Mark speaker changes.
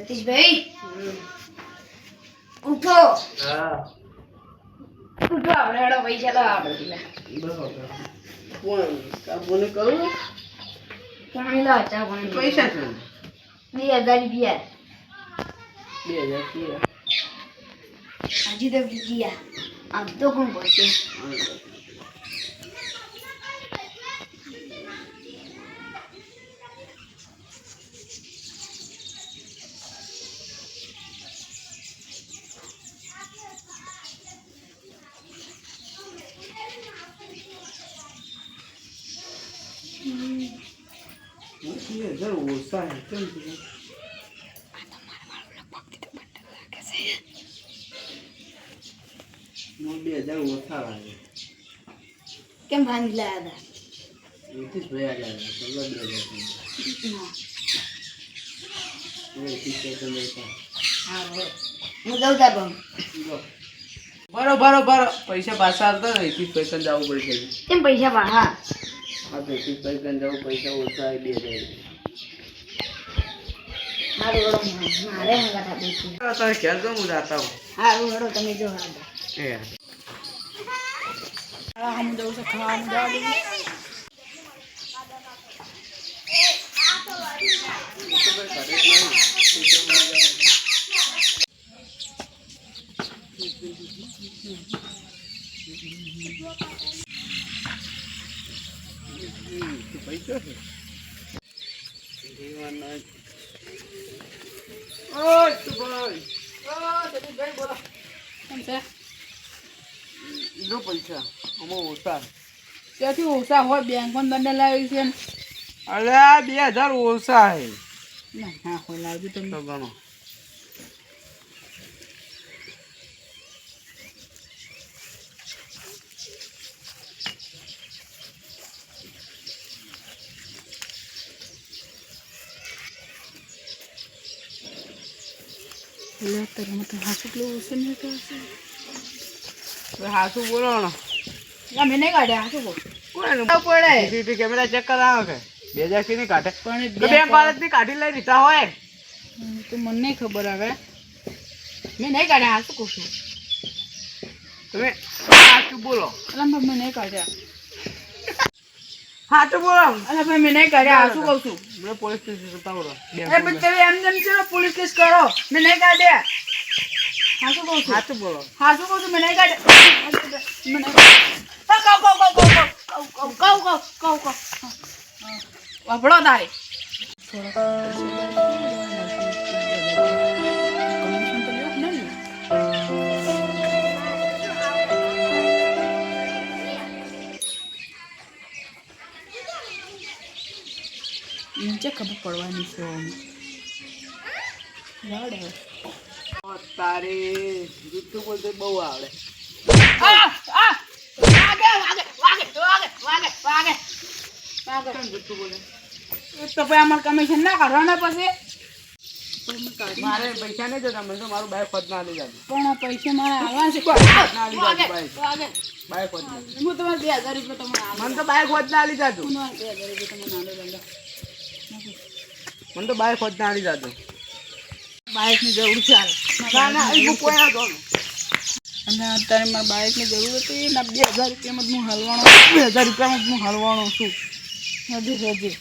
Speaker 1: સતીશભાઈ ઉઠો.
Speaker 2: હા.
Speaker 1: ઉઠો આપણે હેડો પૈસા લાવો આપણે
Speaker 2: કોણ? કહું?
Speaker 1: પાણી લાવો ચા પાણી
Speaker 2: પૈસા છે.
Speaker 1: બે હજાર રૂપિયા.
Speaker 2: બે હજાર રૂપિયા.
Speaker 1: હજી તો બીજી આમ તો કોણ પડશે
Speaker 2: નથી હજાર ઓછા હે કેમ તું બે હજાર ઓછા લાગે
Speaker 1: કેમ ભાંગી લાયા
Speaker 2: હતા? એકત્રીસ ભાઈ આ લાગે ચલો બે હજાર
Speaker 1: હું જાઉં તા પણ
Speaker 2: બરો બરો બરો પૈસા પાછા આવતા એકત્રીસ પૈસા જવું પડશે
Speaker 1: કેમ પૈસા પાછા
Speaker 2: હા તો એથી પૈસા જવું પૈસા ઓછા આવે બે હજાર પૈસા અમો ઓછા
Speaker 1: ત્યાંથી ઓછા હોય બેંક પણ બંને લાવી છે
Speaker 2: અરે બે હજાર ઓછા હે
Speaker 1: ના ના હોય લાવજો તમે
Speaker 2: ગણો.
Speaker 1: એટલે અત્યારે તો હાસું પેલું ઓછું નહીં થશે
Speaker 2: હાસુ બોલો
Speaker 1: અમે નહીં કાઢ્યા હાસું બોલ.
Speaker 2: કોણ
Speaker 1: પડે.
Speaker 2: સીસીટીવી કેમેરા ચેક કરાવો કે બે હજારથી નહીં કાઢે.
Speaker 1: પણ
Speaker 2: તો બેંકની કાઢી લઈ દીધા હોય.
Speaker 1: તો મને નહીં ખબર હવે. મેં નહીં કાઢ્યા હાસું કહું છું.
Speaker 2: તમે બોલો.
Speaker 1: ભાઈ મેં નહીં કાઢ્યા.
Speaker 2: સાચું બોલો
Speaker 1: અલા ભાઈ મેં નહીં હાસું કહું છું
Speaker 2: પોલીસ સ્ટેશન
Speaker 1: એ એમ જેમ છે પોલીસ કેસ કરો મેં નહીં કાઢ્યા હાસું કહું છું
Speaker 2: તો બોલો
Speaker 1: હાસું કહું છું મેં નહીં કાઢ્યા મેં કહું કહું કહું કહું કહું કહું કહું કહું કહું વાપડો તારે નીચે ખબર પડવાની છે લાડ
Speaker 2: તારે જૂઠું બોલતે બહુ આવડે.
Speaker 1: આ આ વાગે વાગે વાગે વાગે વાગે વાગે. વાગે.
Speaker 2: કેમ જૂઠું બોલે
Speaker 1: તો પછી અમારે કમિશન ના કાઢવાના પછી.
Speaker 2: મારે પૈસા નહીં જોતા મને તો મારું બાઈક ખોદ ના લઈ જાય
Speaker 1: પણ પૈસા મારે આવવા છે.
Speaker 2: ના લીધા બાઈક.
Speaker 1: હું તમારે બે હજાર રૂપિયા તમને.
Speaker 2: મને તો બાઈક ખોદ ના લઈ જાતું
Speaker 1: બે હજાર રૂપિયા તમને.
Speaker 2: મને તો બાઇક જ નાડી જાતું
Speaker 1: બાઇકની જરૂર છે અને અત્યારે મારે બાઇકની જરૂર હતી એના બે હજાર રૂપિયામાં જ હું હલવાનો બે હજાર રૂપિયામાં જ હું હલવાનો છું. હજી હજી.